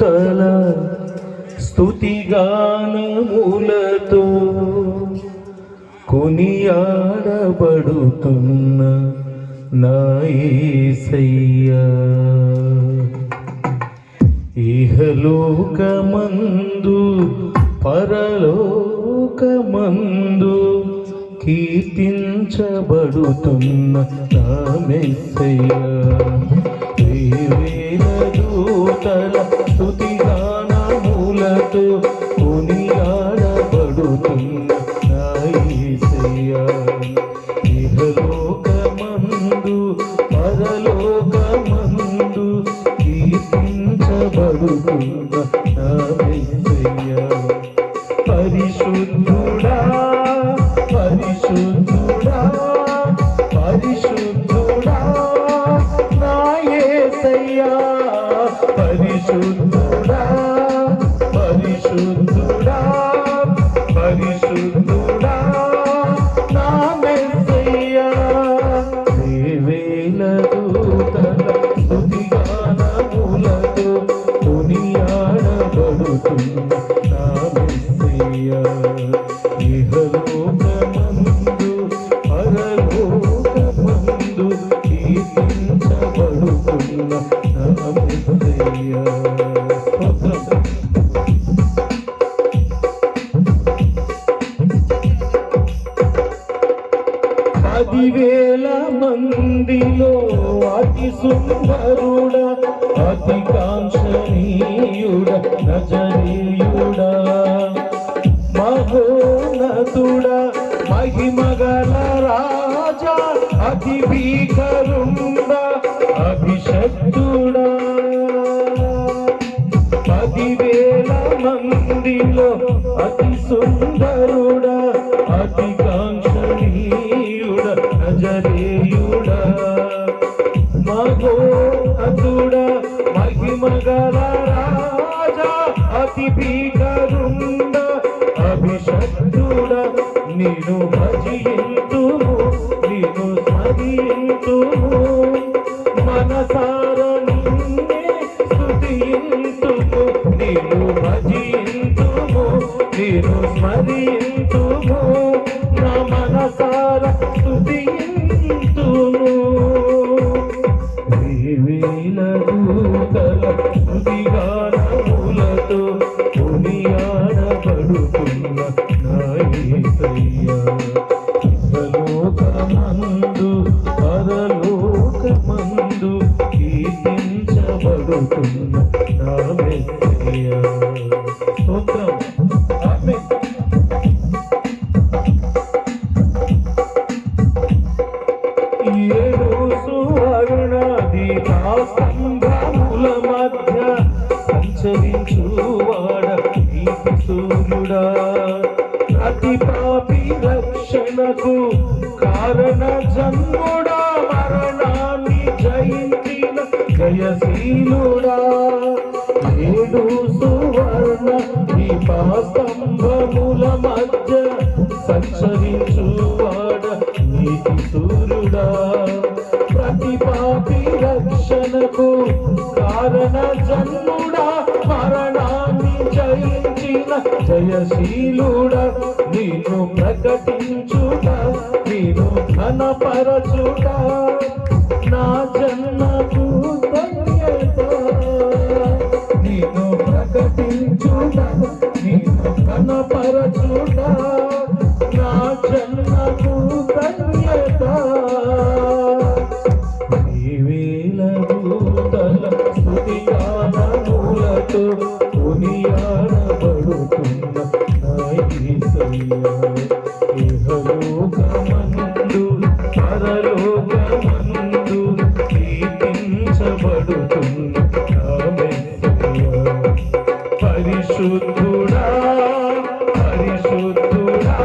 తల స్థుతిగానములతో కొనియాడబడుతున్న నా ఇహలోకమందు పరలోకమందు కీర్తించబడుతున్న నా మెస్సయ్యా దూతల స్తుతిగానములతో కొనియాడబడుతున్న ఇహలోకమందు పరలోకమందు పదివేల మందిలో అతి సుందరుడ అతి కాంక్షణీయుడ నజనీయుడ మహోనతుడ మహిమగల రాజా అతి భీకరుండ అభిషక్తుడా. అతి భీకరుండ అభిషక్తుడ నేను భజింతుము నేను స్మరింతుము. మనసార నిన్నే స్తుతింతుము నేను భజింతుము నేను స్మరింతుము. నా మనసార స్తుతింతుము. కొనియాడబడుతున్న నా యేసయ్యా పరలోకమందు కీర్తించబడుతున్న నా మెస్సయ్యా స్తోత్రం. ఆమేన్. పాపి పాపి రక్షణకు కారణ జన్ముడా మరణాన్ని జయించిన జయశీలుడా. ఏడు సువర్ణ దీపాస్తంభముల మధ్య సంచరించువాడ నీతి సూర్యుడా. ప్రతి పాపి రక్షణకు కారణ జన్ముడా జయించిన జయశీలుడ నేను ప్రకటించుట నేను ఘనపరచుట. నా జన్మకు ధన్యత నేను ప్రకటించుట నేను ఘనపరచుట. పరలోకమందు కీర్తించబడుతున్న పరిశుద్ధుడా పరిశుద్ధుడా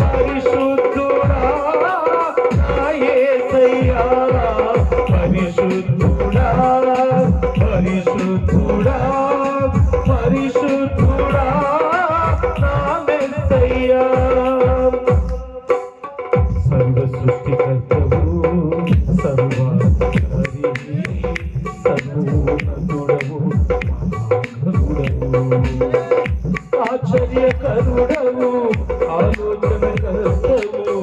పరిశుద్ధుడా పరిశుద్ధుడా పరిశుద్ధుడా ఆశ్చర్యకరుడవు ఆలోచన కర్తవు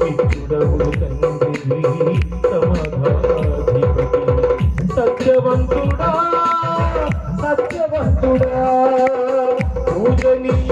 మిత్రుడవు తండ్రి సమాధానాధిపతి సత్యవంతుడా సత్యవంతుడా పూజనీయ